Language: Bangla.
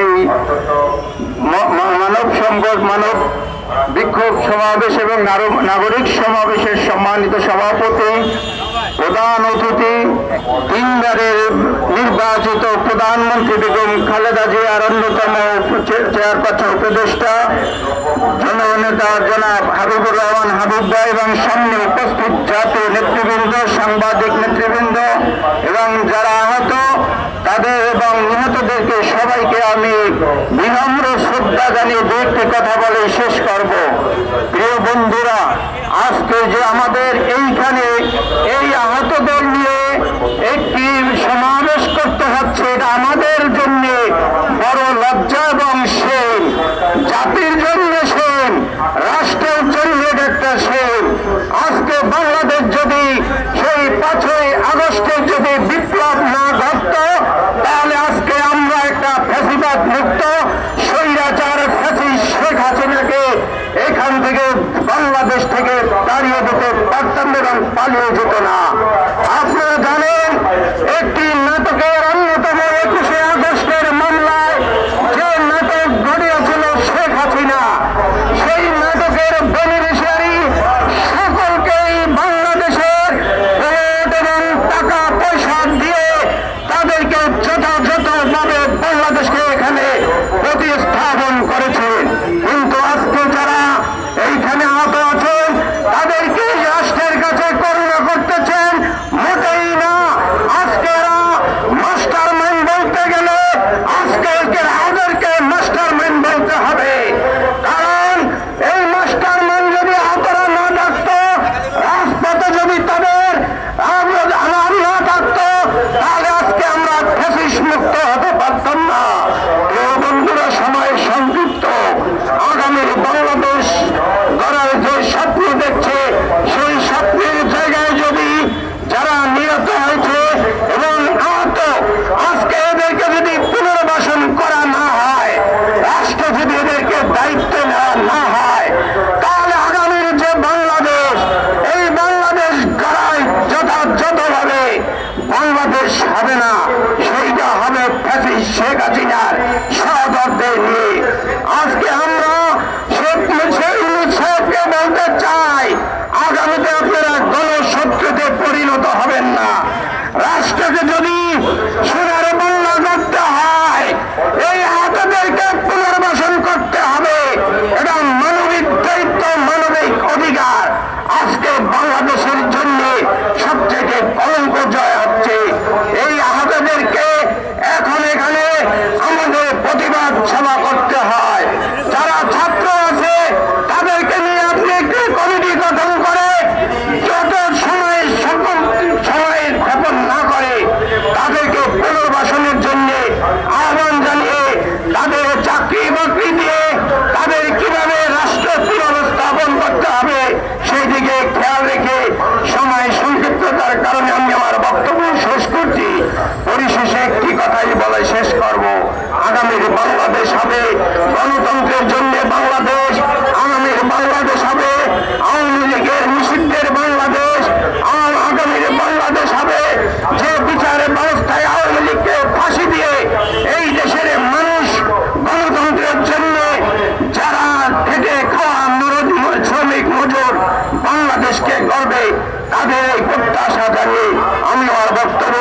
এই মানব সম্পদ মানব বিক্ষোভ সমাবেশ এবং নাগরিক সমাবেশের সম্মানিত সভাপতি, প্রধান অতিথি ইন্দারের নির্বাচিত প্রধানমন্ত্রী বেগম খালেদা জিয়ার অন্যতম চেয়ারপার্সন উপদেষ্টা, জননেতা জনাব হাবিবুর রহমান হাবিব্বা এবং সামনে উপস্থিত জাতীয় নেতৃবৃন্দ, সাংবাদিক নেতৃবৃন্দ আমি বিনম্র শ্রদ্ধা জানিয়ে দু একটি কথা বলে শেষ করব। প্রিয় বন্ধুরা, আজকে যে আমাদের এইখানে এই আহতদের নিয়ে একটি সমাবেশ করতে হচ্ছে, এটা আমাদের জন্য বড় লজ্জার অপরাধ মুক্ত স্বৈরাচার শেখ হাসিনাকে এখান থেকে বাংলাদেশ থেকে দাঁড়িয়ে দিতে পারতাম এবং পালিয়ে যেত না। আপনারা জানেন, একটি নাটকের অন্যতম একুশে আগস্টের মামলায় বাংলাদেশ হবে, গণতন্ত্রের জন্য বাংলাদেশ আগামীর বাংলাদেশ হবে, আওয়ামী লীগের মুসিদদের বাংলাদেশ আর আগামীর বাংলাদেশ হবে। যে বিচার ব্যবস্থায় আওয়ামী লীগকে ফাঁসি দিয়ে এই দেশের মানুষ গণতন্ত্রের জন্য যারা খেটে খাওয়া শ্রমিক, মজুর বাংলাদেশকে গর্বে তাদের এই প্রত্যাশা জানিয়ে আমি আমার বক্তব্য